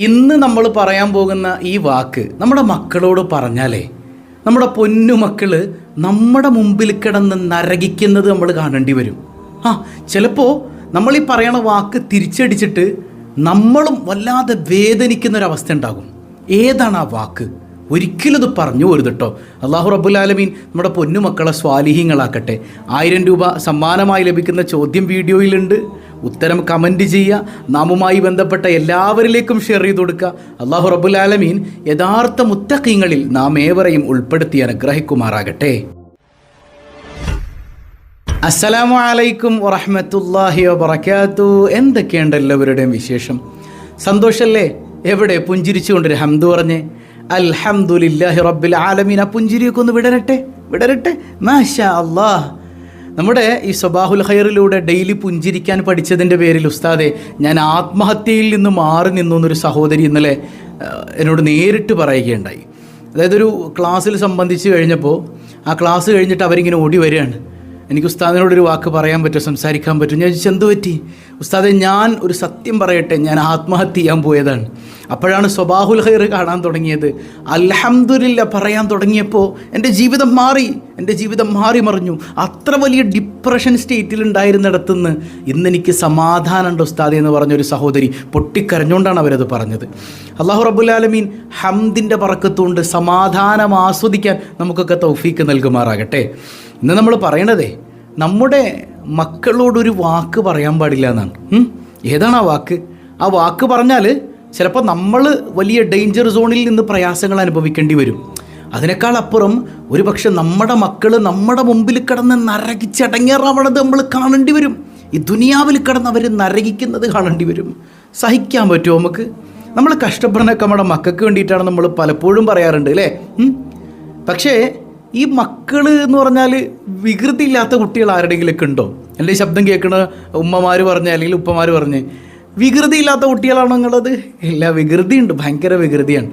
ഇന്ന് നമ്മൾ പറയാൻ പോകുന്ന ഈ വാക്ക് നമ്മുടെ മക്കളോട് പറഞ്ഞാലേ നമ്മുടെ പൊന്നു മക്കൾ നമ്മുടെ മുമ്പിൽ കിടന്ന് നരകിക്കുന്നത് നമ്മൾ കാണേണ്ടി വരും. ആ ചിലപ്പോൾ നമ്മൾ ഈ പറയണ വാക്ക് തിരിച്ചടിച്ചിട്ട് നമ്മളും വല്ലാതെ വേദനിക്കുന്ന ഒരു അവസ്ഥ ഉണ്ടാകും. ഏതാണ് ആ വാക്ക്? ഒരിക്കലും ഇത് പറഞ്ഞു പോരുത് കേട്ടോ അള്ളാഹു റബുലാലമീൻ നമ്മുടെ പൊന്നുമക്കളെ സ്വാലിഹ്യങ്ങളാക്കട്ടെ ആയിരം രൂപ സമ്മാനമായി ലഭിക്കുന്ന ചോദ്യം വീഡിയോയിലുണ്ട്. ഉത്തരം കമന്റ് ചെയ്യുക നാമുമായി ബന്ധപ്പെട്ട എല്ലാവരിലേക്കും ഷെയർ ചെയ്ത് കൊടുക്കുക. അള്ളാഹു റബുലാലമീൻ യഥാർത്ഥ മുത്തക്കീങ്ങളിൽ നാം ഏവരെയും ഉൾപ്പെടുത്തി അനുഗ്രഹിക്കുമാറാകട്ടെ. അസ്സലാമു അലൈക്കും വറഹമത്തല്ലാഹി വബറകാത്തു. എന്തൊക്കെയുണ്ട് എല്ലാവരുടെയും വിശേഷം? സന്തോഷല്ലേ? എവിടെ പുഞ്ചിരിച്ചുകൊണ്ടൊരു ഹംദ് പറഞ്ഞ്. അൽഹംദുലില്ലാഹി റബ്ബിൽ ആലമീൻ. ആ പുഞ്ചിരിയൊക്കെ ഒന്ന് വിടരട്ടെ? വിടരട്ടെ? മാഷാ അല്ലാഹ് നമ്മുടെ ഈ സ്വബാഹുൽ ഖൈറിലൂടെ ഡെയിലി പുഞ്ചിരിക്കാൻ പഠിച്ചതിന്റെ പേരിൽ ഉസ്താദെ ഞാൻ ആത്മഹത്യയിൽ നിന്ന് മാറി നിന്നു എന്നൊരു സഹോദരി ഇന്നലെ എന്നോട് നേരിട്ട് പറയുകയുണ്ടായി. അതായത് ഒരു ക്ലാസ്സിൽ സംബന്ധിച്ച് കഴിഞ്ഞപ്പോൾ ആ ക്ലാസ് കഴിഞ്ഞിട്ട് അവരിങ്ങനെ ഓടി വരികയാണ്. എനിക്ക് ഉസ്താദിനോടൊരു വാക്ക് പറയാൻ പറ്റുമോ? സംസാരിക്കാൻ പറ്റും ഞാൻ ചോദിച്ചു എന്ത് പറ്റി? ഉസ്താദെ ഞാൻ ഒരു സത്യം പറയട്ടെ. ഞാൻ ആത്മഹത്യ ചെയ്യാൻ പോയതാണ്. അപ്പോഴാണ് സ്വബാഹുൽ ഹൈർ കാണാൻ തുടങ്ങിയത്. അൽഹംദുലില്ല പറയാൻ തുടങ്ങിയപ്പോൾ എന്റെ ജീവിതം മാറി. എന്റെ ജീവിതം മാറി മറിഞ്ഞു. അത്ര വലിയ ഡിപ്രഷൻ സ്റ്റേറ്റിൽ ഉണ്ടായിരുന്നിടത്തുനിന്ന് ഇന്നെനിക്ക് സമാധാനമുണ്ട് ഉസ്താദി എന്ന് പറഞ്ഞൊരു സഹോദരി പൊട്ടിക്കരഞ്ഞുകൊണ്ടാണ് അവരത് പറഞ്ഞത്. അള്ളാഹു റബുലാലമീൻ ഹംദിന്റെ പറക്കത്തുകൊണ്ട് സമാധാനം ആസ്വദിക്കാൻ നമുക്കൊക്കെ തൗഫീക്ക് നൽകുമാറാകട്ടെ. ഇന്ന് നമ്മൾ പറയണതേ നമ്മുടെ മക്കളോടൊരു വാക്ക് പറയാൻ പാടില്ല എന്നാണ്. ഏതാണ് ആ വാക്ക്? ആ വാക്ക് പറഞ്ഞാൽ ചിലപ്പോൾ നമ്മൾ വലിയ ഡേഞ്ചർ സോണിൽ നിന്ന് പ്രയാസങ്ങൾ അനുഭവിക്കേണ്ടി വരും. അതിനേക്കാൾ അപ്പുറം ഒരു പക്ഷെ നമ്മുടെ മക്കൾ നമ്മുടെ മുമ്പിൽ കിടന്ന് നരകിച്ചടങ്ങേറാവണത് നമ്മൾ കാണേണ്ടി വരും. ഈ ദുനിയാവിൽ കിടന്ന് അവർ നരകിക്കുന്നത് കാണേണ്ടി വരും. സഹിക്കാൻ പറ്റുമോ നമുക്ക്? നമ്മൾ കഷ്ടപ്പെടുന്നൊക്കെ നമ്മുടെ മക്കൾക്ക് വേണ്ടിയിട്ടാണ് നമ്മൾ പലപ്പോഴും പറയാറുണ്ട് അല്ലേ? പക്ഷേ ഈ മക്കൾ എന്ന് പറഞ്ഞാൽ വികൃതി ഇല്ലാത്ത കുട്ടികൾ ആരുടെങ്കിലൊക്കെ ഉണ്ടോ? എന്റെ ശബ്ദം കേൾക്കുന്ന ഉമ്മമാർ പറഞ്ഞ് അല്ലെങ്കിൽ ഉപ്പമാർ പറഞ്ഞ് വികൃതി ഇല്ലാത്ത കുട്ടികളാണോ നിങ്ങളത്? ഇല്ല വികൃതി ഉണ്ട് ഭയങ്കര വികൃതിയാണ്.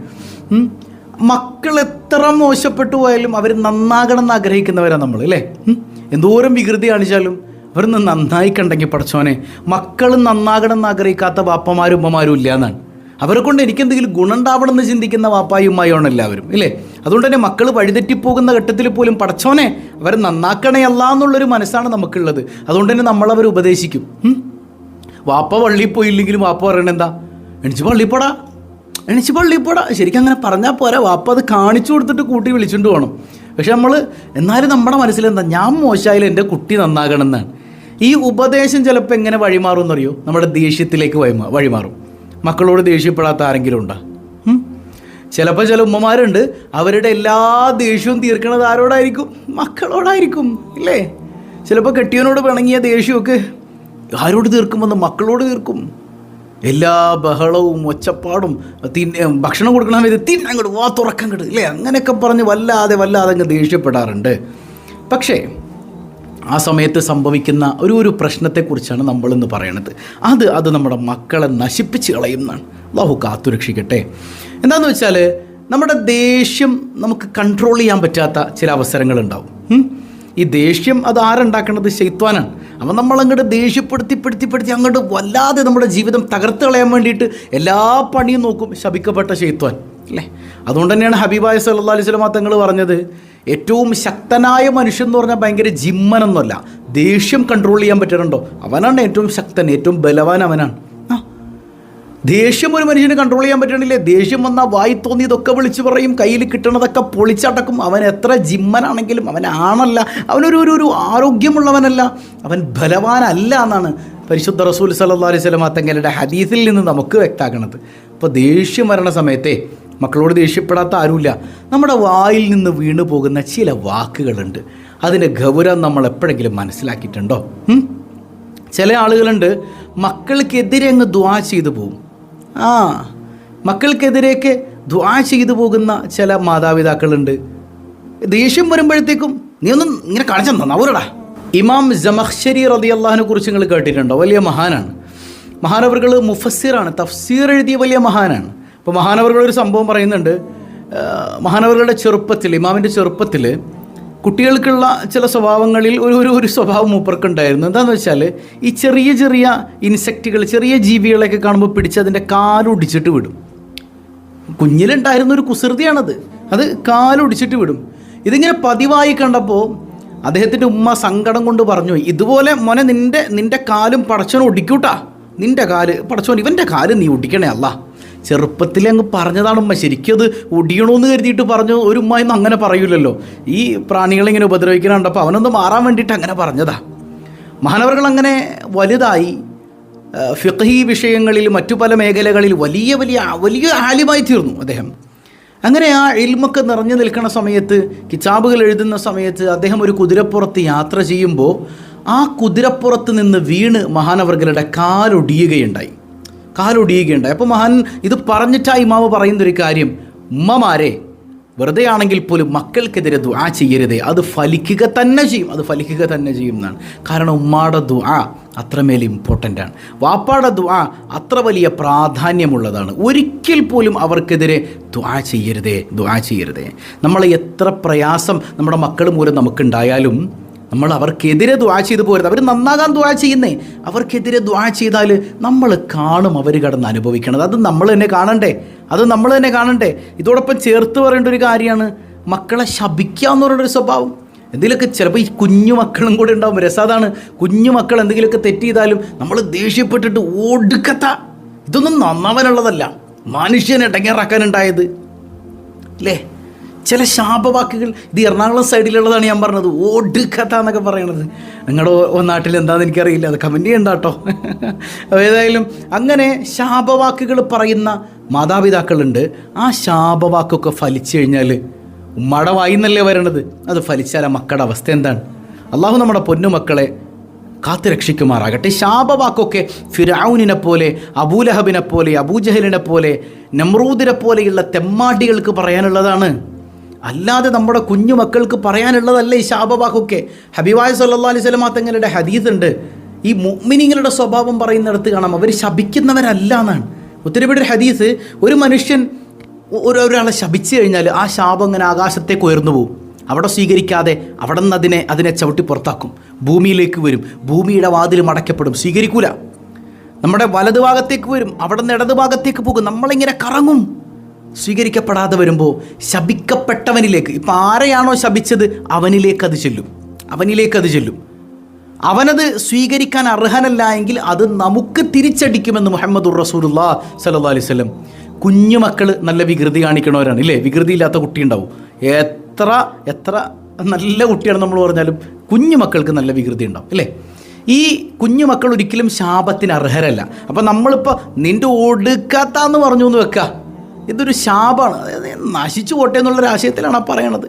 മക്കൾ എത്ര മോശപ്പെട്ടു പോയാലും അവർ നന്നാകണം എന്ന് ആഗ്രഹിക്കുന്നവരാണ് നമ്മൾ അല്ലേ? എന്തോരം വികൃതി കാണിച്ചാലും അവരൊന്ന് നന്നായി കണ്ടെങ്കിൽ പഠിച്ചോനെ മക്കൾ നന്നാകണം എന്ന് ആഗ്രഹിക്കാത്ത ബാപ്പമാരും ഉമ്മമാരും ഇല്ല എന്നാണ്. അവരെ കൊണ്ട് എനിക്കെന്തെങ്കിലും ഗുണമുണ്ടാവണം എന്ന് ചിന്തിക്കുന്ന വാപ്പായും ഉമ്മായുമാണ് എല്ലാവരും ഇല്ലേ? അതുകൊണ്ട് തന്നെ മക്കൾ വഴിതെറ്റിപ്പോകുന്ന ഘട്ടത്തിൽ പോലും പടച്ചോനെ അവരെ നന്നാക്കണയല്ല എന്നുള്ളൊരു മനസ്സാണ് നമുക്കുള്ളത്. അതുകൊണ്ട് തന്നെ നമ്മളവർ ഉപദേശിക്കും. വാപ്പ പള്ളിയിൽ പോയില്ലെങ്കിലും വാപ്പ പറയണത് എന്താ? എണിച്ച് പള്ളിയിൽ പോടാ. എണിച്ച് പള്ളിയിൽ പോടാ. ശരിക്കും അങ്ങനെ പറഞ്ഞാൽ പോരാ. വാപ്പ അത് കാണിച്ചു കൊടുത്തിട്ട് കൂട്ടി വിളിച്ചുകൊണ്ട് പോകണം പക്ഷെ നമ്മൾ എന്നാലും നമ്മുടെ മനസ്സിലെന്താ? ഞാൻ മോശമായാലും എന്റെ കുട്ടി നന്നാകണം എന്നാണ്. ഈ ഉപദേശം ചിലപ്പോൾ എങ്ങനെ വഴിമാറും എന്നറിയോ? നമ്മുടെ ദേഷ്യത്തിലേക്ക് വഴിമാ വഴിമാറും. മക്കളോട് ദേഷ്യപ്പെടാത്ത ആരെങ്കിലും ഉണ്ടോ? ചിലപ്പോൾ ചില ഉമ്മമാരുണ്ട്. അവരുടെ എല്ലാ ദേഷ്യവും തീർക്കണത് ആരോടായിരിക്കും? മക്കളോടായിരിക്കും ഇല്ലേ? ചിലപ്പോൾ കെട്ടിയവനോട് പിണങ്ങിയ ദേഷ്യമൊക്കെ ആരോട് തീർക്കുമെന്ന് മക്കളോട് തീർക്കും. എല്ലാ ബഹളവും ഒച്ചപ്പാടും തിന്നെ ഭക്ഷണം കൊടുക്കണ സമയത്ത് തിന്നങ്ങോട്ട് വാ തുറക്കങ്ങോട്ട് ഇല്ലേ? അങ്ങനെയൊക്കെ പറഞ്ഞ് വല്ലാതെ വല്ലാതെ അങ്ങ് ദേഷ്യപ്പെടാറുണ്ട്. പക്ഷേ ആ സമയത്ത് സംഭവിക്കുന്ന ഒരു ഒരു പ്രശ്നത്തെക്കുറിച്ചാണ് നമ്മളിന്ന് പറയണത്. അത് അത് നമ്മുടെ മക്കളെ നശിപ്പിച്ച് കളയുന്നതാണ്. അള്ളാഹു കാത്തുരക്ഷിക്കട്ടെ. എന്താണെന്ന് വെച്ചാൽ നമ്മുടെ ദേഷ്യം നമുക്ക് കൺട്രോൾ ചെയ്യാൻ പറ്റാത്ത ചില അവസരങ്ങളുണ്ടാവും? ഈ ദേഷ്യം അത് ആരുണ്ടാക്കേണ്ടത് ശൈത്വാനാണ്. അപ്പം നമ്മളങ്ങോട്ട് ദേഷ്യപ്പെടുത്തി പെടുത്തി പെടുത്തി അങ്ങോട്ട് വല്ലാതെ നമ്മുടെ ജീവിതം തകർത്ത് കളയാൻ വേണ്ടിയിട്ട് എല്ലാ പണിയും നോക്കും ശപിക്കപ്പെട്ട ശൈത്വാൻ. അല്ലേ? അതുകൊണ്ട് തന്നെയാണ് ഹബീബായ സല്ലാ അലൈഹി സ്വലമ തങ്ങൾ പറഞ്ഞത് ഏറ്റവും ശക്തനായ മനുഷ്യൻ എന്ന് പറഞ്ഞാൽ ഭയങ്കര ജിമ്മനൊന്നുമല്ല. ദേഷ്യം കൺട്രോൾ ചെയ്യാൻ പറ്റുന്നുണ്ടോ അവനാണ് ഏറ്റവും ശക്തൻ ഏറ്റവും ബലവാൻ അവനാണ്. ആ. ദേഷ്യം ഒരു മനുഷ്യന് കൺട്രോൾ ചെയ്യാൻ പറ്റണില്ലേ? ദേഷ്യം വന്നാൽ വായി തോന്നിയതൊക്കെ വിളിച്ചു പറയും കയ്യിൽ കിട്ടണതൊക്കെ പൊളിച്ചടക്കും. അവൻ എത്ര ജിമ്മനാണെങ്കിലും അവൻ അവനൊരു ഒരു ഒരു ആരോഗ്യമുള്ളവനല്ല അവൻ ബലവാനല്ല എന്നാണ് പരിശുദ്ധ റസൂൽ സല്ലാ അലൈഹി സ്വലം തങ്ങളുടെ ഹദീസിൽ നിന്ന് നമുക്ക് വ്യക്താക്കണത് അപ്പോൾ ദേഷ്യം വരണ സമയത്തെ മക്കളോട് ദേഷ്യപ്പെടാത്ത ആരുമില്ല. നമ്മുടെ വായിൽ നിന്ന് വീണു പോകുന്ന ചില വാക്കുകളുണ്ട്. അതിന്റെ ഗൗരവം നമ്മൾ എപ്പോഴെങ്കിലും മനസ്സിലാക്കിയിട്ടുണ്ടോ? ചില ആളുകളുണ്ട് മക്കൾക്കെതിരെ അങ്ങ് ദ്വാ ചെയ്തു പോകും ആ മക്കൾക്കെതിരെയൊക്കെ ദ്വാ ചെയ്തു പോകുന്ന ചില മാതാപിതാക്കളുണ്ട്. ദേഷ്യം വരുമ്പോഴത്തേക്കും നീ ഒന്നും ഇങ്ങനെ കാണിച്ചു അവരടാ ഇമാം ജമഹ്ശരി റതി അള്ളാഹിനെ കുറിച്ച് നിങ്ങൾ കേട്ടിട്ടുണ്ടോ? വലിയ മഹാനാണ്. മഹാനവറുകൾ മുഫസ്സിറാണ് തഫ്സീർ എഴുതിയ വലിയ മഹാനാണ്. അപ്പോൾ മഹാനവറുകളൊരു സംഭവം പറയുന്നുണ്ട്. മഹാനവറുകളുടെ ചെറുപ്പത്തിൽ ഇമാമിന്റെ ചെറുപ്പത്തിൽ കുട്ടികൾക്കുള്ള ചില സ്വഭാവങ്ങളിൽ ഒരു ഒരു ഒരു സ്വഭാവം മൂപ്പർക്കുണ്ടായിരുന്നു. എന്താണെന്ന് വെച്ചാൽ ഈ ചെറിയ ചെറിയ ഇൻസെക്റ്റുകൾ ചെറിയ ജീവികളെയൊക്കെ കാണുമ്പോൾ പിടിച്ച് അതിന്റെ കാലൊടിച്ചിട്ട് വിടും. കുഞ്ഞിലുണ്ടായിരുന്ന ഒരു കുസൃതിയാണത്. അത് കാലൊടിച്ചിട്ട് വിടും. ഇതിങ്ങനെ പതിവായി കണ്ടപ്പോൾ അദ്ദേഹത്തിന്റെ ഉമ്മ സങ്കടം കൊണ്ട് പറഞ്ഞു ഇതുപോലെ മോനെ നിന്റെ നിന്റെ കാലും പടച്ചോൻ ഒടിക്കൂട്ടാ. നിന്റെ കാൽ പടച്ചോൻ ഇവന്റെ കാൽ നീ ഒടിക്കണേ അല്ല. ചെറുപ്പത്തിൽ അങ്ങ് പറഞ്ഞതാണ് ഉമ്മ. ശരിക്കും അത് ഒടിയണമെന്ന് കരുതിയിട്ട് പറഞ്ഞു. ഒരു ഉമ്മ എന്ന് അങ്ങനെ പറയൂലല്ലോ. ഈ പ്രാണികളെ ഇങ്ങനെ കണ്ടപ്പോൾ അവനൊന്ന് മാറാൻ വേണ്ടിയിട്ട് അങ്ങനെ പറഞ്ഞതാ. മഹാനവറുകൾ അങ്ങനെ വലുതായി ഫിഖ്ഹി വിഷയങ്ങളിൽ മറ്റു പല മേഖലകളിൽ വലിയ വലിയ വലിയ ആലിമായി തീർന്നു അദ്ദേഹം. അങ്ങനെ ആ ഇൽമൊക്കെ നിറഞ്ഞു നിൽക്കുന്ന സമയത്ത് കിതാബുകൾ എഴുതുന്ന സമയത്ത് അദ്ദേഹം ഒരു കുതിരപ്പുറത്ത് യാത്ര ചെയ്യുമ്പോൾ ആ കുതിരപ്പുറത്ത് നിന്ന് വീണ് മഹാനവർഗരുടെ കാലൊടിയുകയുണ്ടായി. കാലൊടിയുകയുണ്ടായി. അപ്പോൾ മഹാൻ ഇത് പറഞ്ഞിട്ടാ ഇമാവ് പറയുന്നൊരു കാര്യം ഉമ്മമാരെ വെറുതെ ആണെങ്കിൽ പോലും മക്കൾക്കെതിരെ ദുആ ചെയ്യരുതേ. അത് ഫലിക്കുക തന്നെ ചെയ്യും അത് ഫലിക്കുക തന്നെ ചെയ്യും എന്നാണ്. കാരണം ഉമ്മാടെ ദുആ അത്രമേൽ ഇമ്പോർട്ടന്റ് ആണ്. വാപ്പാടെ ദുആ അത്ര വലിയ പ്രാധാന്യമുള്ളതാണ്. ഒരിക്കൽ പോലും അവർക്കെതിരെ ദുആ ചെയ്യരുതേ ദുആ ചെയ്യരുതേ. നമ്മൾ എത്ര പ്രയാസം നമ്മുടെ മക്കൾ മൂലം നമുക്കുണ്ടായാലും നമ്മൾ അവർക്കെതിരെ ദ്വാ ചെയ്ത് പോരുത്. അവർ നന്നാകാൻ ദ്വാ ചെയ്യുന്നേ. അവർക്കെതിരെ ദ്വാ ചെയ്താൽ നമ്മൾ കാണും അവർ കടന്ന് അനുഭവിക്കണത്. അത് നമ്മൾ തന്നെ കാണണ്ടേ? അത് നമ്മൾ തന്നെ കാണണ്ടേ? ഇതോടൊപ്പം ചേർത്ത് പറയേണ്ട ഒരു കാര്യമാണ്. മക്കളെ ശപിക്കുക എന്ന് പറയുന്ന ഒരു സ്വഭാവം. എന്തെങ്കിലുമൊക്കെ ചിലപ്പോൾ ഈ കുഞ്ഞു മക്കളും കൂടെ ഉണ്ടാവും. രസാതാണ് കുഞ്ഞു മക്കൾ എന്തെങ്കിലുമൊക്കെ തെറ്റ് ചെയ്താലും നമ്മൾ ദേഷ്യപ്പെട്ടിട്ട് ഓടുക്കത്ത ഇതൊന്നും നന്നാവാനുള്ളതല്ല. മനുഷ്യനെ ഇടങ്ങേറാക്കാനുണ്ടായത്. അല്ലേ? ചില ശാപവാക്കുകൾ ഇത് എറണാകുളം സൈഡിലുള്ളതാണ് ഞാൻ പറഞ്ഞത്. ഓട് കഥ എന്നൊക്കെ പറയണത്. നിങ്ങളുടെ നാട്ടിൽ എന്താണെന്ന് എനിക്കറിയില്ല. അത് കമന്റ് ചെയ്യണ്ട കേട്ടോ. ഏതായാലും അങ്ങനെ ശാപവാക്കുകൾ പറയുന്ന മാതാപിതാക്കളുണ്ട്. ആ ശാപവാക്കൊക്കെ ഫലിച്ചു കഴിഞ്ഞാൽ ഉമ്മയുടെ വായിന്നല്ലേ വരണത്? അത് ഫലിച്ചാൽ ആ മക്കളുടെ അവസ്ഥ എന്താണ്? അള്ളാഹു നമ്മുടെ പൊന്നുമക്കളെ കാത്തു രക്ഷിക്കുമാറാകട്ടെ ശാപവാക്കൊക്കെ ഫിറൌനിനെ പോലെ അബൂലഹബിനെ പോലെ അബൂജഹലിനെ പോലെ നമ്രൂദിനെ പോലെയുള്ള തെമ്മാടികൾക്ക് പറയാനുള്ളതാണ്. അല്ലാതെ നമ്മുടെ കുഞ്ഞു മക്കൾക്ക് പറയാനുള്ളതല്ല ഈ ശാപവാക്കൊക്കെ? ഹബീബായ സല്ലാ അലൈഹി സ്വലമാ തങ്ങളുടെ ഹദീസ് ഉണ്ട്. ഈ മുഗ്മിനിങ്ങളുടെ സ്വഭാവം പറയുന്നിടത്ത് കാണാം. അവർ ശപിക്കുന്നവരല്ല എന്നാണ്. ഉത്തരവിടെ ഹദീസ് ഒരു മനുഷ്യൻ ഒരു ഒരാളെ ശപിച്ചു കഴിഞ്ഞാൽ ആ ശാപം ഇങ്ങനെ ആകാശത്തേക്ക് ഉയർന്നു പോകും അവിടെ സ്വീകരിക്കാതെ അവിടെ നിന്ന് അതിനെ അതിനെ ചവിട്ടി പുറത്താക്കും. ഭൂമിയിലേക്ക് വരും. ഭൂമിയുടെ വാതിൽ മടക്കപ്പെടും സ്വീകരിക്കൂല. നമ്മുടെ വലതു ഭാഗത്തേക്ക് വരും. അവിടെ നിന്ന് ഇടതു ഭാഗത്തേക്ക് പോകും. നമ്മളിങ്ങനെ കറങ്ങും. സ്വീകരിക്കപ്പെടാതെ വരുമ്പോൾ ശപിക്കപ്പെട്ടവനിലേക്ക് ഇപ്പം ആരെയാണോ ശപിച്ചത് അവനിലേക്ക് അത് ചെല്ലും. അവനിലേക്ക് അത് ചെല്ലും. അവനത് സ്വീകരിക്കാൻ അർഹനല്ല എങ്കിൽ അത് നമുക്ക് തിരിച്ചടിക്കുമെന്ന് മുഹമ്മദ് റസൂലുല്ലാ സല്ലാ അലൈഹി സ്വലം കുഞ്ഞുമക്കൾ നല്ല വികൃതി കാണിക്കണവരാണ്. ഇല്ലേ? വികൃതിയില്ലാത്ത കുട്ടി ഉണ്ടാവും എത്ര എത്ര നല്ല കുട്ടിയാണ് നമ്മൾ പറഞ്ഞാലും കുഞ്ഞുമക്കൾക്ക് നല്ല വികൃതി ഉണ്ടാവും. അല്ലേ ഈ കുഞ്ഞുമക്കൾ ഒരിക്കലും ശാപത്തിന് അർഹരല്ല. അപ്പം നമ്മളിപ്പോൾ നിന്റെ ഒടുക്കാത്താന്ന് പറഞ്ഞു എന്ന് വെക്കുക ഇതൊരു ശാപമാണ്. അതായത് നശിച്ചു പോട്ടെ എന്നുള്ളൊരു ആശയത്തിലാണ് പറയണത്.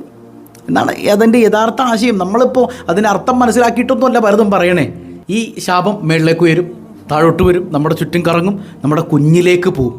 എന്നാണ് അതിന്റെ യഥാർത്ഥ ആശയം? നമ്മളിപ്പോൾ അതിന്റെ അർത്ഥം മനസ്സിലാക്കിയിട്ടൊന്നുമല്ല പലതും പറയണേ. ഈ ശാപം മേളിലേക്ക് വരും താഴോട്ട് വരും നമ്മുടെ ചുറ്റും കറങ്ങും നമ്മുടെ കുഞ്ഞിലേക്ക് പോവും.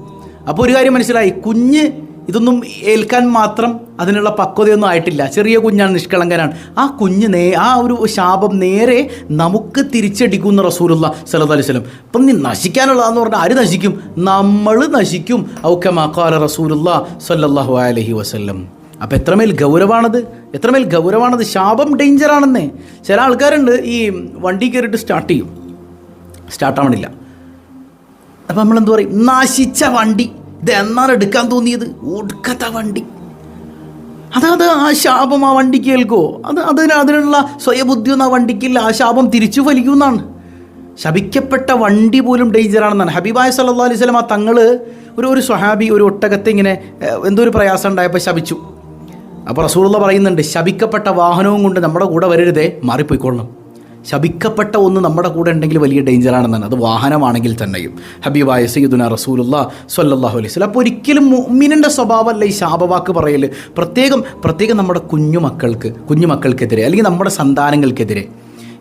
അപ്പോൾ ഒരു കാര്യം മനസ്സിലായി. കുഞ്ഞ് ഇതൊന്നും ഏൽക്കാൻ മാത്രം അതിനുള്ള പക്വതയൊന്നും ആയിട്ടില്ല. ചെറിയ കുഞ്ഞാണ് നിഷ്കളങ്കനാണ്. ആ കുഞ്ഞ് നേ ആ ഒരു ശാപം നേരെ നമുക്ക് തിരിച്ചടിക്കുന്ന റസൂലുള്ള അലൈഹി സ്വലം അപ്പം നീ നശിക്കാനുള്ളതെന്ന് പറഞ്ഞാൽ ആര് നശിക്കും? നമ്മൾ നശിക്കും. ഔക്കെ മക്കാല റസൂലുള്ള സല്ലല്ലാഹു അലഹി വസല്ലം. അപ്പം എത്രമേൽ ഗൗരവാണത്? എത്രമേൽ ഗൗരവാണത്? ശാപം ഡേഞ്ചറാണെന്നേ. ചില ആൾക്കാരുണ്ട് ഈ വണ്ടി കയറിയിട്ട് സ്റ്റാർട്ട് ചെയ്യും. സ്റ്റാർട്ടാവണില്ല. അപ്പം നമ്മളെന്ത് പറയും? നശിച്ച വണ്ടി. ഇത് എന്നാണ് എടുക്കാൻ തോന്നിയത്? ഒടുക്കത്ത വണ്ടി. അതാത് ആ ശാപം ആ വണ്ടിക്ക് കേൾക്കോ? അത് അതിന് അതിനുള്ള സ്വയബുദ്ധി ഒന്നും ആ വണ്ടിക്കില്ല. ആ ശാപം തിരിച്ചു ഫലിക്കുമെന്നാണ് ശപിക്കപ്പെട്ട വണ്ടി പോലും ഡേഞ്ചറാണെന്നാണ് ഹബീബായ സല്ലാ അലൈഹി സ്വലം ആ തങ്ങൾ ഒരു ഒരു സ്വഹാബി ഒരു ഒട്ടകത്തെ ഇങ്ങനെ എന്തോ ഒരു പ്രയാസം ഉണ്ടായപ്പോൾ ശപിച്ചു. അപ്പോൾ റസൂള്ള പറയുന്നുണ്ട് ശപിക്കപ്പെട്ട വാഹനവും കൊണ്ട് നമ്മുടെ കൂടെ വരരുതേ മാറിപ്പോയിക്കൊള്ളണം ശപിക്കപ്പെട്ട ഒന്ന് നമ്മുടെ കൂടെ ഉണ്ടെങ്കിൽ വലിയ ഡേഞ്ചറാണെന്നാണ് അത് വാഹനമാണെങ്കിൽ തന്നെയും. ഹബീബായ സയ്യിദുന റസൂലുള്ള സ്വല്ലല്ലാഹു അലൈഹി അപ്പോൾ ഒരിക്കലും മുഅ്മിനിന്റെ സ്വഭാവമല്ല ഈ ശാപവാക്ക് പറയൽ പ്രത്യേകം പ്രത്യേകം നമ്മുടെ കുഞ്ഞുമക്കൾക്ക് കുഞ്ഞുമക്കൾക്കെതിരെ അല്ലെങ്കിൽ നമ്മുടെ സന്താനങ്ങൾക്കെതിരെ.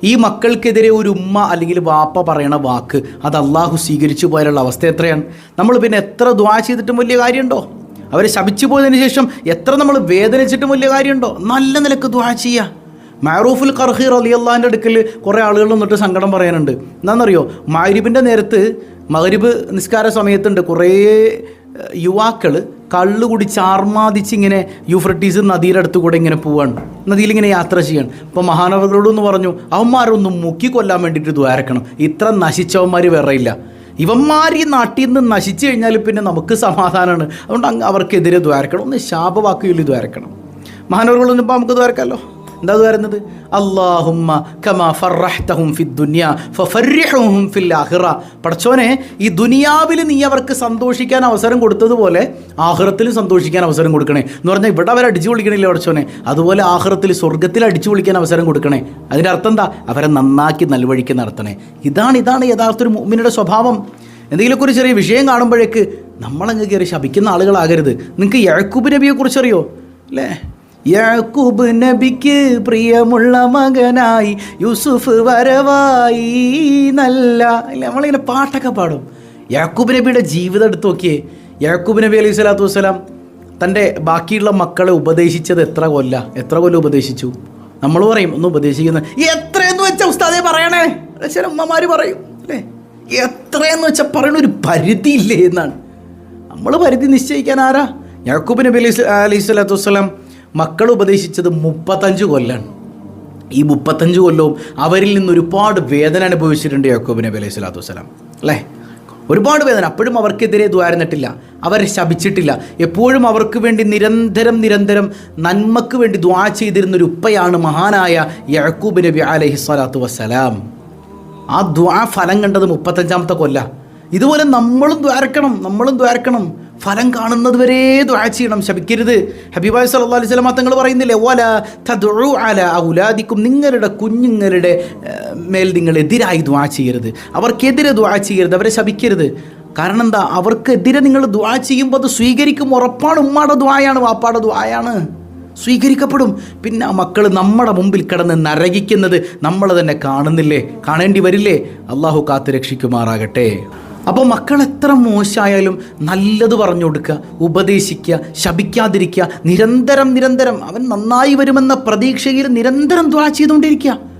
ഈ മക്കൾക്കെതിരെ ഒരു ഉമ്മ അല്ലെങ്കിൽ വാപ്പ പറയണ വാക്ക് അത് അള്ളാഹു സ്വീകരിച്ചു പോയാലുള്ള അവസ്ഥ എത്രയാണ്? നമ്മൾ പിന്നെ എത്ര ദ്വാ ചെയ്തിട്ടും വലിയ കാര്യമുണ്ടോ? അവരെ ശപിച്ചു പോയതിനു ശേഷം എത്ര നമ്മൾ വേദനിച്ചിട്ടും വലിയ കാര്യമുണ്ടോ? നല്ല നിലയ്ക്ക് ദ്വാ ചെയ്യുക മാറൂഫുൽ കർഹീർ അലി അള്ളാഹിന്റെ അടുക്കൽ കുറേ ആളുകൾ വന്നിട്ട് സങ്കടം പറയാനുണ്ട്. എന്താണെന്നറിയോ? മാരിബിന്റെ നേരത്ത് മഹരിബ് നിസ്കാര സമയത്തുണ്ട്. കുറേ യുവാക്കൾ കള്ളു കൂടി ചാർമാതിച്ച് ഇങ്ങനെ യൂഫ്രട്ടീസ് നദിയുടെ അടുത്ത് കൂടെ ഇങ്ങനെ പോവാണ്. നദിയിൽ ഇങ്ങനെ യാത്ര ചെയ്യണം. അപ്പോൾ മഹാനവരോടൊന്ന് പറഞ്ഞു അവന്മാരൊന്നും മുക്കി കൊല്ലാൻ വേണ്ടിയിട്ട് ദ്വാരക്കണം ഇത്ര നശിച്ചവന്മാർ വേറെ ഇല്ല. ഇവന്മാർ ഈ നാട്ടിൽ നിന്ന് നശിച്ചു കഴിഞ്ഞാൽ പിന്നെ നമുക്ക് സമാധാനമാണ് അതുകൊണ്ട് അവർക്കെതിരെ ദ്വാരക്കണം ഒന്ന് ശാപവാക്കുകളിൽ ദ്വാരക്കണം മഹാനവറുകളൊന്നും ഇപ്പോൾ നമുക്ക് ദ്വാരക്കാമല്ലോ എന്താ വരുന്നത് അള്ളാഹുമ്മ കമാ ഫറഹ്തഹും ഫി ദുനിയ ഫിൽ ആഖിറ. പടച്ചോനെ ഈ ദുനിയാവിൽ നീ അവർക്ക് സന്തോഷിക്കാൻ അവസരം കൊടുത്തതുപോലെ ആഹ്റത്തിൽ സന്തോഷിക്കാൻ അവസരം കൊടുക്കണേ. എന്ന് പറഞ്ഞാൽ ഇവിടെ അവരെ അടിച്ചു പൊളിക്കണില്ലേ പടച്ചോനെ അതുപോലെ ആഹ്റത്തിൽ സ്വർഗത്തിൽ അടിച്ചു പൊളിക്കാൻ അവസരം കൊടുക്കണേ. അതിന്റെ അർത്ഥം എന്താ? അവരെ നന്നാക്കി നൽവഴിക്ക് നടത്തണേ. ഇതാണ് ഇതാണ് യഥാർത്ഥ ഒരു മുമ്മിനുടെ സ്വഭാവം. എന്തെങ്കിലുമൊക്കെ ഒരു ചെറിയ വിഷയം കാണുമ്പോഴേക്ക് നമ്മളങ്ങ് കയറി ശപിക്കുന്ന ആളുകളാകരുത്. നിങ്ങൾക്ക് യഴക്കൂബ് നബിയെ കുറിച്ച് അറിയോ അല്ലേ യാക്കൂബ് നബിക്ക് പ്രിയമുള്ള മകനായി യൂസുഫ് വരവായി. നല്ല നമ്മളിങ്ങനെ പാട്ടൊക്കെ പാടും. യാക്കൂബ് നബിയുടെ ജീവിതം എടുത്തു നോക്കിയേ. യാക്കൂബ് നബി അലൈഹി സ്വലാത്തു വസ്സലാം തന്റെ ബാക്കിയുള്ള മക്കളെ ഉപദേശിച്ചത് എത്ര കൊല്ല? എത്ര കൊല്ലം ഉപദേശിച്ചു? നമ്മൾ പറയും ഒന്ന് ഉപദേശിക്കുന്നത് എത്രയെന്ന് വെച്ചാൽ ഉസ്താദെ പറയണേ. ചില ഉമ്മമാർ പറയും അല്ലേ? എത്രയെന്ന് വെച്ചാൽ പറയണ ഒരു പരിധി ഇല്ലേ എന്നാണ്. നമ്മൾ പരിധി നിശ്ചയിക്കാൻ ആരാ? യാക്കൂബ് നബി അലൈഹി അലൈഹി സ്വലാത്തു വസ്സലാം മക്കൾ ഉപദേശിച്ചത് മുപ്പത്തഞ്ച് കൊല്ലാണ്. ഈ മുപ്പത്തഞ്ച് കൊല്ലവും അവരിൽ നിന്ന് ഒരുപാട് വേദന അനുഭവിച്ചിട്ടുണ്ട് യാക്കോബ് നബി അലൈഹി സ്വലാത്തു വസ്സലാം. അല്ലേ? ഒരുപാട് വേദന. അപ്പോഴും അവർക്കെതിരെ ദ്വാരന്നിട്ടില്ല അവരെ ശപിച്ചിട്ടില്ല. എപ്പോഴും അവർക്ക് വേണ്ടി നിരന്തരം നിരന്തരം നന്മക്ക് വേണ്ടി ദ്വാ ചെയ്തിരുന്ന ഒരു ഉപ്പയാണ് മഹാനായ യാക്കൂബ് നബി അലഹി സ്വലാത്തു വസ്സലാം. ആ ദ്വാ ഫലം കണ്ടത് മുപ്പത്തഞ്ചാമത്തെ കൊല്ല. ഇതുപോലെ നമ്മളും ദ്വാരക്കണം നമ്മളും ദ്വാരക്കണം. ഫലം കാണുന്നത് വരെ ദ്വാ ചെയ്യണം ശപിക്കരുത്. ഹബീബായ് സല്ലാ അലൈഹി സ്വലമ തങ്ങൾ പറയുന്നില്ലേ ഓല തദുഉ അല ഔലാദിക്കും. നിങ്ങളുടെ കുഞ്ഞുങ്ങളുടെ മേൽ നിങ്ങൾ എതിരായി ദ്വാ ചെയ്യരുത്. അവർക്കെതിരെ ദ്വാ ചെയ്യരുത് അവരെ ശപിക്കരുത്. കാരണം എന്താ? അവർക്കെതിരെ നിങ്ങൾ ദ്വാ ചെയ്യുമ്പോൾ അത് സ്വീകരിക്കും. ഉറപ്പാണ് ഉമ്മാടെ ദ്വായാണ് വാപ്പാടെ ദ്വായാണ് സ്വീകരിക്കപ്പെടും. പിന്നെ ആ മക്കൾ നമ്മുടെ മുമ്പിൽ കിടന്ന് നരകിക്കുന്നത് നമ്മൾ തന്നെ കാണുന്നില്ലേ? കാണേണ്ടി വരില്ലേ? അള്ളാഹു കാത്തു രക്ഷിക്കുമാറാകട്ടെ. അപ്പോൾ മക്കൾ എത്ര മോശമായാലും നല്ലത് പറഞ്ഞു കൊടുക്കുക ഉപദേശിക്കുക ശപിക്കാതിരിക്കുക നിരന്തരം നിരന്തരം അവൻ നന്നായി വരുമെന്ന പ്രതീക്ഷയിൽ നിരന്തരം ദ്വാ ചെയ്തുകൊണ്ടിരിക്കുക.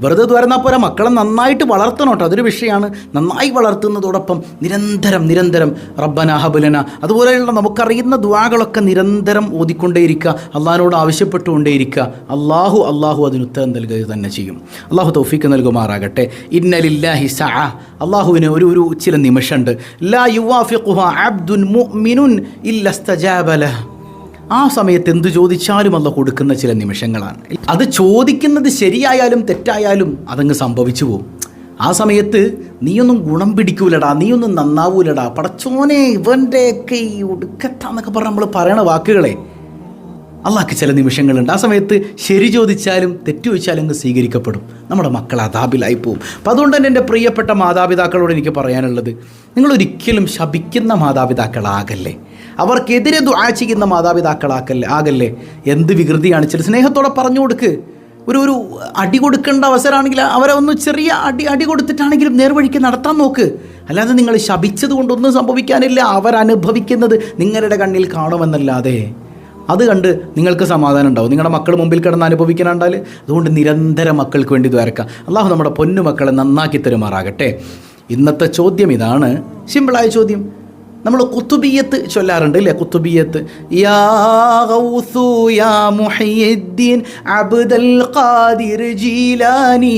വെറുതെ തുരന്നാൽ പോരാ മക്കളെ നന്നായിട്ട് വളർത്തണം കേട്ടോ. അതൊരു വിഷയമാണ്. നന്നായി വളർത്തുന്നതോടൊപ്പം നിരന്തരം നിരന്തരം റബ്ബന ഹബുലന അതുപോലെയുള്ള നമുക്കറിയുന്ന ദ്വാകളൊക്കെ നിരന്തരം ഓതിക്കൊണ്ടേയിരിക്കുക അള്ളാഹിനോട് ആവശ്യപ്പെട്ടുകൊണ്ടേയിരിക്കുക. അള്ളാഹു അള്ളാഹു അതിന് ഉത്തരം നൽകുക തന്നെ ചെയ്യും. അള്ളാഹു തൗഫീക്ക് നൽകുമാറാകട്ടെ. ഇന്നലില്ലാഹി സഅ. അള്ളാഹുവിന് ഒരു ഒരു ചില നിമിഷമുണ്ട്. ലാ യുവാഫിഖുഹ അബ്ദുൻ മുഅ്മിനുൻ ഇല്ലസ്തജാബല ആ സമയത്ത് എന്ത് ചോദിച്ചാലും അല്ല കൊടുക്കുന്ന ചില നിമിഷങ്ങളാണ്. അത് ചോദിക്കുന്നത് ശരിയായാലും തെറ്റായാലും അതങ്ങ് സംഭവിച്ചു പോകും ആ സമയത്ത് നീയൊന്നും ഗുണം പിടിക്കൂലടാ നീയൊന്നും നന്നാവൂലടാ പടച്ചോനെ ഇവന്റെയൊക്കെ ഈ ഒടുക്കത്താന്നൊക്കെ പറഞ്ഞ് നമ്മൾ പറയണ വാക്കുകളെ അള്ളാഹ്ക്ക് ചില നിമിഷങ്ങളുണ്ട്. ആ സമയത്ത് ശരി ചോദിച്ചാലും തെറ്റ് ചോദിച്ചാലും അങ്ങ് സ്വീകരിക്കപ്പെടും. നമ്മുടെ മക്കൾ അതാപിലായി പോവും. അപ്പം അതുകൊണ്ട് തന്നെ എന്റെ പ്രിയപ്പെട്ട മാതാപിതാക്കളോട് എനിക്ക് പറയാനുള്ളത് നിങ്ങളൊരിക്കലും ശപിക്കുന്ന മാതാപിതാക്കളാകല്ലേ? അവർക്കെതിരെ ദുആ ചെയ്യുന്ന മാതാപിതാക്കളാക്കല്ലേ ആകല്ലേ? എന്ത് വികൃതിയാണ്? ചില സ്നേഹത്തോടെ പറഞ്ഞു കൊടുക്ക്. ഒരു ഒരു അടി കൊടുക്കേണ്ട അവസരമാണെങ്കിൽ അവരെ ഒന്ന് ചെറിയ അടി അടി കൊടുത്തിട്ടാണെങ്കിലും നേർവഴിക്ക് നടത്താൻ നോക്ക്. അല്ലാതെ നിങ്ങൾ ശപിച്ചത് കൊണ്ടൊന്നും സംഭവിക്കാനില്ല. അവരനുഭവിക്കുന്നത് നിങ്ങളുടെ കണ്ണിൽ കാണുമെന്നല്ലാതെ. അത് കണ്ട് നിങ്ങൾക്ക് സമാധാനം ഉണ്ടാവും. നിങ്ങളുടെ മക്കൾ മുമ്പിൽ കിടന്ന് അനുഭവിക്കാനുണ്ടാൽ അതുകൊണ്ട് നിരന്തരം മക്കൾക്ക് വേണ്ടി ദ്വാരക്കാം അള്ളാഹു നമ്മുടെ പൊന്നു മക്കളെ നന്നാക്കി തരുമാറാകട്ടെ. ഇന്നത്തെ ചോദ്യം ഇതാണ്. സിമ്പിളായ ചോദ്യം. നമ്മൾ കുത്തുബിയത്ത് ചൊല്ലാറുണ്ട് അല്ലേ കുത്തുബിയത്ത് യാ ഗൗസു യാ മുഹയ്യിദ്ദീൻ അബ്ദുൽ ഖാദിർ ജീലാനി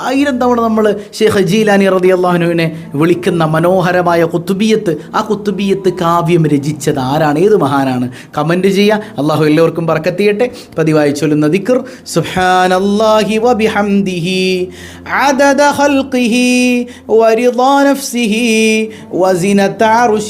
ആയിരം തവണ നമ്മൾ ഷെയ്ഖ് ജീലാനി റളിയല്ലാഹുവിനെ വിളിക്കുന്ന മനോഹരമായ കുത്തുബിയത്ത് ആ കുത്തുബിയത്ത് കാവ്യം രചിച്ചത് ആരാണ് ഏത് മഹാനാണ് കമൻറ്റ് ചെയ്യുക അള്ളാഹു എല്ലാവർക്കും പറക്കത്തിയട്ടെ പതിവായി ചൊല്ലുന്ന ദിക്ർ സുബ്ഹാനല്ലാഹി വബിഹംദിഹി عدد خلقه ورضا نفسه وزنة عرشه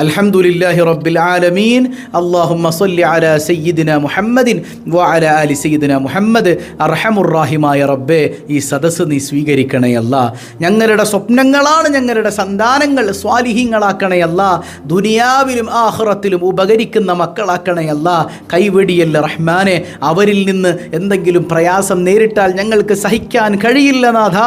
അൽഹംദുലില്ലാഹി റബ്ബിൽ ആലമീൻ. അല്ലാഹുമ്മ സ്വല്ലി അലാ സയ്യിദിന മുഹമ്മദിൻ വ അലാ ആലി സയ്യിദിന മുഹമ്മദ്. അർഹമുറാഹിമായ റബ്ബേ ഈ സദസ്സ് നീ സ്വീകരിക്കണേ അല്ല. ഞങ്ങളുടെ സ്വപ്നങ്ങളാണ് ഞങ്ങളുടെ സന്താനങ്ങൾ സ്വാലിഹീങ്ങളാക്കണേ അല്ല. ദുനിയാവിലും ആഹ്റത്തിലും ഉപകരിക്കുന്ന മക്കളാക്കണേ അല്ല. കൈവെടിയല്ല റഹ്മാനെ അവരിൽ നിന്ന് എന്തെങ്കിലും പ്രയാസം നേരിട്ടാൽ ഞങ്ങൾക്ക് സഹിക്കാൻ കഴിയില്ല നാഥ.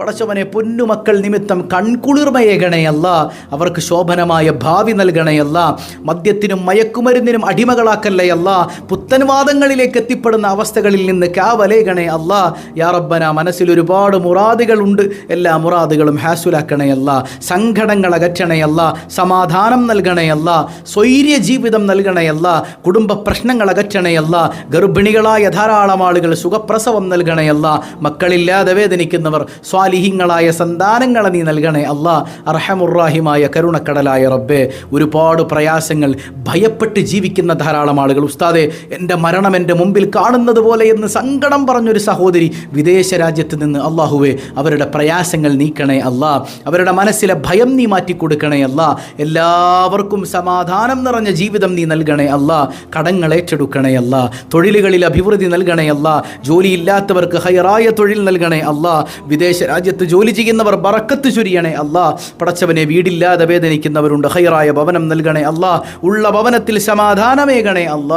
പടച്ചവനെ പൊന്നുമക്കൾ നിമിത്തം കൺകുളിർമയേകണേ അല്ല. അവർക്ക് ശോഭനമായ ഭാവി നൽകണേ അല്ല. മദ്യത്തിനും മയക്കുമരുന്നിനും അടിമകളാക്കല്ലേ അല്ല. പുത്തൻവാദങ്ങളിലേക്ക് എത്തിപ്പെടുന്ന അവസ്ഥകളിൽ നിന്ന് കാവലേകണേ അല്ല. യാറബ്ബന മനസ്സിൽ ഒരുപാട് മുറാദുകളുണ്ട്. എല്ലാ മുറാദുകളും ഹാസുലാക്കണയല്ല സങ്കടങ്ങൾ അകറ്റണേ അല്ല. സമാധാനം നൽകണയല്ല സ്വൈര്യ ജീവിതം നൽകണയല്ല കുടുംബ പ്രശ്നങ്ങൾ അകറ്റണയല്ല ഗർഭിണികളായ ധാരാളം ആളുകൾ സുഖപ്രസവം നൽകണയല്ല മക്കളില്ലാതെ വേദനിക്കുന്നവർ സ്വാലിഹിങ്ങളായ സന്താനങ്ങളെ നീ നൽകണേ അല്ല. അർഹമുറാഹിമായ കരുണക്കടലായ റബ്ബേ. ഒരുപാട് പ്രയാസങ്ങൾ ഭയപ്പെട്ട് ജീവിക്കുന്ന ധാരാളം ആളുകൾ. ഉസ്താദെ എന്റെ മരണം എന്റെ മുമ്പിൽ കാണുന്നത് പോലെ എന്ന് സങ്കടം പറഞ്ഞൊരു സഹോദരി വിദേശ രാജ്യത്ത് നിന്ന് അള്ളാഹുവെ അവരുടെ പ്രയാസങ്ങൾ നീക്കണേ അല്ല. അവരുടെ മനസ്സിലെ ഭയം നീ മാറ്റിക്കൊടുക്കണേ അല്ല. എല്ലാവർക്കും സമാധാനം നിറഞ്ഞ ജീവിതം നീ നൽകണേ അല്ല. കടങ്ങൾ ഏറ്റെടുക്കണേ അല്ല. തൊഴിലുകളിൽ അഭിവൃദ്ധി നൽകണേ അല്ല. ജോലിയില്ലാത്തവർക്ക് ഹയറായ തൊഴിൽ നൽകണേ അല്ല. വിദേശ രാജ്യത്ത് ജോലി ചെയ്യുന്നവർ ബറക്കത്ത് ചുരിയണേ അല്ല. പടച്ചവനെ വീടില്ലാതെ വേദനിക്കുന്നവരുണ്ട്. ഹയറായ ഭവനം നൽകണേ അല്ല. ഉള്ള ഭവനത്തിൽ സമാധാനമേകണേ അല്ല.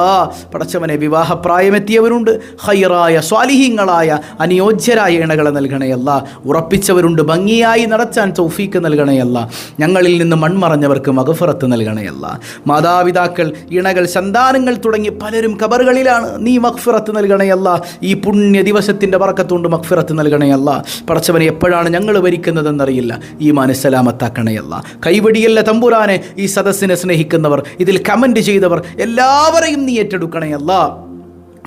പടച്ചവനെ വിവാഹപ്രായമെത്തിയവരുണ്ട്. ഹൈറായ സ്വാലിഹീങ്ങളായ അനുയോജ്യരായ ഇണകളെ നൽകണേ അല്ല. ഉറപ്പിച്ചവരുണ്ട്. ഭംഗിയായി നടത്താൻ തൗഫീക്ക് നൽകണേ അല്ല. ഞങ്ങളിൽ നിന്ന് മൺമറഞ്ഞവർക്ക് മകഫറത്ത് നൽകണേ അല്ല. മാതാപിതാക്കൾ ഇണകൾ സന്താനങ്ങൾ തുടങ്ങി പലരും കബറുകളിലാണ് നീ മക്ഫിറത്ത് നൽകണയല്ല ഈ പുണ്യ ദിവസത്തിന്റെ പറക്കത്തുകൊണ്ട് മക്ഫിറത്ത് നൽകണയല്ല പടച്ചവനെ എപ്പോഴാണ് ഞങ്ങൾ ഭരിക്കുന്നതെന്നറിയില്ല. ഈ മനസ്സലാമത്താക്കണയല്ല കൈവടിയല്ല തമ്പുരാനെ ഈ സദസ്സിനെ സ്നേഹിക്കുന്നവർ ഇതിൽ കമന്റ് ചെയ്തവർ എല്ലാവരെയും നീ ഏറ്റെടുക്കണയല്ല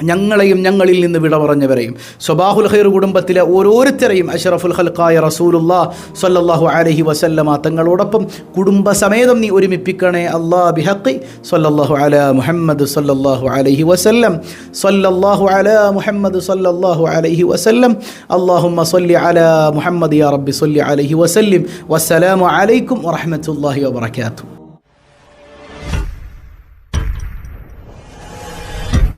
ഞങ്ങളെയും ഞങ്ങളിൽ നിന്ന് വിട പറഞ്ഞവരെയും. സ്വബാഹുൽ ഖൈർ കുടുംബത്തിലെ ഓരോരുത്തരെയും അഷറഫുൽ ഹൽക്കായ റസൂലുല്ലാ സല്ലല്ലാഹു അലഹി വസല്ലമ തങ്ങളോടൊപ്പം കുടുംബസമേതം നീ ഒരുമിപ്പിക്കണേ അള്ളാ ബിഹഖി. സല്ലല്ലാഹു അല മുഹമ്മദ് സല്ലല്ലാഹു അലഹി വസല്ലം. സല്ലല്ലാഹു അല മുഹമ്മദ് സല്ലല്ലാഹു അലഹി വസല്ലം. അല്ലാഹുമ്മ സല്ലി അല മുഹമ്മദ് യാ റബ്ബി സല്ലി അലഹി വസല്ലിം. വസ്സലാമു അലൈക്കും വറഹ്മത്തുള്ളാഹി വബറകാതുഹു.